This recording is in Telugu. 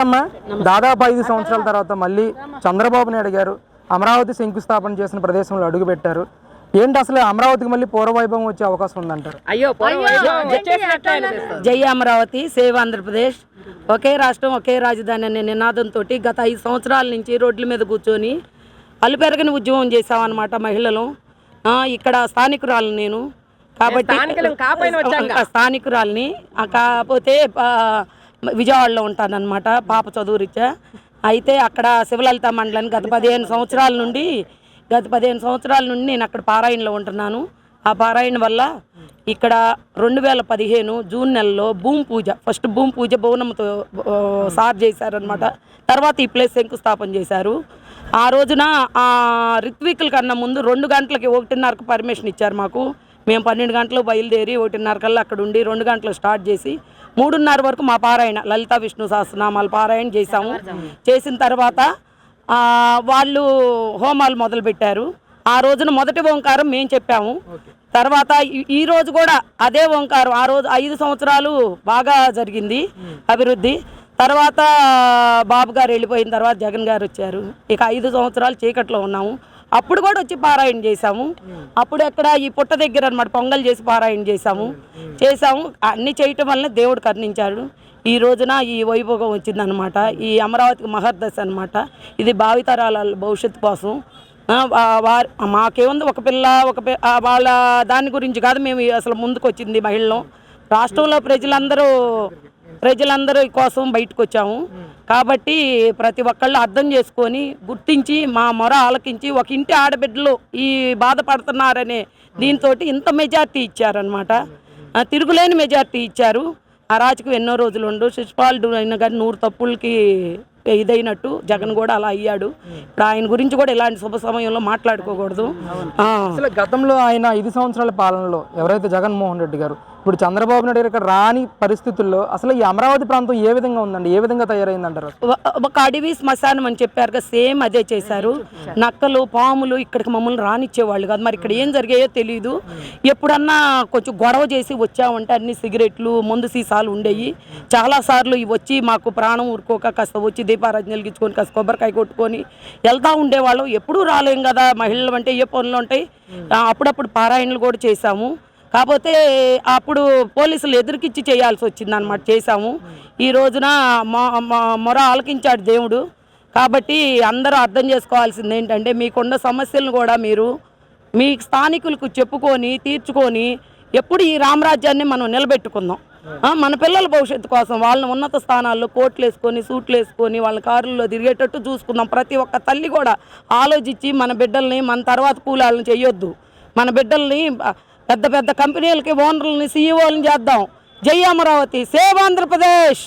అమ్మా దాదాపు ఐదు సంవత్సరాల తర్వాత మళ్ళీ చంద్రబాబు నాయుడు గారు అమరావతి శంకుస్థాపన చేసిన ప్రదేశంలో అడుగు పెట్టారు. ఏంటి అసలు అమరావతికి మళ్ళీ పూర్వవైభవం వచ్చే అవకాశం ఉందంటారు? అయ్యో. జై అమరావతి. సేవ్ ఆంధ్రప్రదేశ్. ఒకే రాష్ట్రం ఒకే రాజధాని అనే నినాదంతో గత ఐదు సంవత్సరాల నుంచి రోడ్ల మీద కూర్చొని అలుపెరగని ఉద్యమం చేశామన్నమాట మహిళలు. ఆ, ఇక్కడ స్థానికురాలు నేను. కాబట్టి స్థానికురాల్ని కాకపోతే విజయవాడలో ఉంటానన్నమాట పాప చదువు రీత్యా అయితే అక్కడ శివలలిత మండలాన్ని గత పదిహేను సంవత్సరాల నుండి గత పదిహేను సంవత్సరాల నుండి నేను అక్కడ పారాయణలో ఉంటున్నాను. ఆ పారాయణ వల్ల ఇక్కడ రెండు వేల పదిహేను జూన్ నెలలో భూమి పూజ ఫస్ట్ భూమి పూజ భువనంతో సార్ చేశారనమాట తర్వాత ఈ ప్లేస్ శంకుస్థాపన చేశారు. ఆ రోజున ఆ రిత్వికుల కన్నా ముందు రెండు గంటలకి ఒకటిన్నరకు పర్మిషన్ ఇచ్చారు మాకు. మేము పన్నెండు గంటలు బయలుదేరి ఒకటిన్నర కల్లా అక్కడ ఉండి రెండు గంటలు స్టార్ట్ చేసి మూడున్నర వరకు మా పారాయణ లలిత విష్ణు సహస్రనామాలు పారాయణ చేశాము. చేసిన తర్వాత వాళ్ళు హోమాలు మొదలు పెట్టారు ఆ రోజున మొదటి ఓంకారం మేము చెప్పాము. తర్వాత ఈ రోజు కూడా అదే ఓంకారం. ఆ రోజు ఐదు సంవత్సరాలు బాగా జరిగింది అభివృద్ధి. తర్వాత బాబు గారు వెళ్ళిపోయిన తర్వాత జగన్ గారు వచ్చారు. ఇక ఐదు సంవత్సరాలు చీకట్లో ఉన్నాము. అప్పుడు కూడా వచ్చి పారాయణ చేశాము. అప్పుడు ఎక్కడ ఈ పుట్ట దగ్గర అనమాట పొంగల్ చేసి పారాయణ చేశాము. చేశాము. అన్ని చేయటం వల్ల దేవుడు కరుణించాడు. ఈ రోజున ఈ వైభోగం వచ్చిందనమాట ఈ అమరావతికి మహర్దశ అనమాట ఇది భావితరాల భవిష్యత్తు కోసం. వారి మాకేముంది ఒక పిల్ల ఒక పి- వాళ్ళ దాని గురించి కాదు మేము అసలు ముందుకు వచ్చింది మహిళలు. రాష్ట్రంలో ప్రజలందరూ ప్రజలందరూ కోసం బయటకు వచ్చాము కాబట్టి ప్రతి ఒక్కళ్ళు అర్థం చేసుకొని గుర్తించి మా మొర ఆలకించి ఒక ఇంటి ఆడబిడ్డలు ఈ బాధపడుతున్నారనే దీంతో ఇంత మెజార్టీ ఇచ్చారనమాట తిరుగులేని మెజార్టీ ఇచ్చారు. అరాచకం ఎన్నో రోజులు ఉండు. శిశుపాలుడు అయినా కానీ నూరు తప్పులకి ఇదైనట్టు జగన్ కూడా అలా అయ్యాడు. ఇప్పుడు ఆయన గురించి కూడా ఇలాంటి శుభ సమయంలో మాట్లాడుకోకూడదు. గతంలో ఆయన ఐదు సంవత్సరాల పాలనలో ఎవరైతే జగన్మోహన్ రెడ్డి గారు ఇప్పుడు చంద్రబాబు నాయుడు గారు ఇక్కడ రాని పరిస్థితుల్లో అసలు ఈ అమరావతి ప్రాంతం ఏ విధంగా ఉందండి? ఏ విధంగా తయారైందంటారు ఒక- ఒక అడవి శ్మశానం అని చెప్పారు కదా సేమ్ అదే చేశారు. నక్కలు పాములు ఇక్కడికి మమ్మల్ని రానిచ్చేవాళ్ళు కాదు. మరి ఇక్కడ ఏం జరిగాయో తెలియదు ఎప్పుడన్నా కొంచెం గొడవ చేసి వచ్చామంటే అన్ని సిగరెట్లు ముందు సీసాలు ఉండేవి చాలా సార్లు ఇవి వచ్చి మాకు ప్రాణం ఊరుకోక కాస్త వచ్చి దీపారాజన వెలిగించుకొని కాస్త కొబ్బరికాయ కొట్టుకొని వెళ్తా ఉండేవాళ్ళు. ఎప్పుడూ రాలేం కదా మహిళలు అంటే ఏ పనులు ఉంటాయి? అప్పుడప్పుడు పారాయణలు కూడా చేశాము. కాకపోతే అప్పుడు పోలీసులు ఎదురుకిచ్చి చేయాల్సి వచ్చింది అనమాట చేశాము. ఈ రోజున మొర ఆలకించాడు దేవుడు. కాబట్టి అందరూ అర్థం చేసుకోవాల్సింది ఏంటంటే మీకున్న సమస్యలను కూడా మీరు మీ స్థానికులకు చెప్పుకొని తీర్చుకొని ఎప్పుడు ఈ రామరాజ్యాన్ని మనం నిలబెట్టుకుందాం. మన పిల్లల భవిష్యత్తు కోసం వాళ్ళని ఉన్నత స్థానాల్లో కోట్లు వేసుకొని సూట్లు వేసుకొని వాళ్ళ కారుల్లో తిరిగేటట్టు చూసుకుందాం. ప్రతి ఒక్క తల్లి కూడా ఆలోచించి మన బిడ్డల్ని మన తర్వాత కూలాలను చేయొద్దు. మన బిడ్డల్ని పెద్ద పెద్ద కంపెనీలకి ఓనర్లని సీఈఓలను చేద్దాం. జై అమరావతి. సేవ్ ఆంధ్రప్రదేశ్!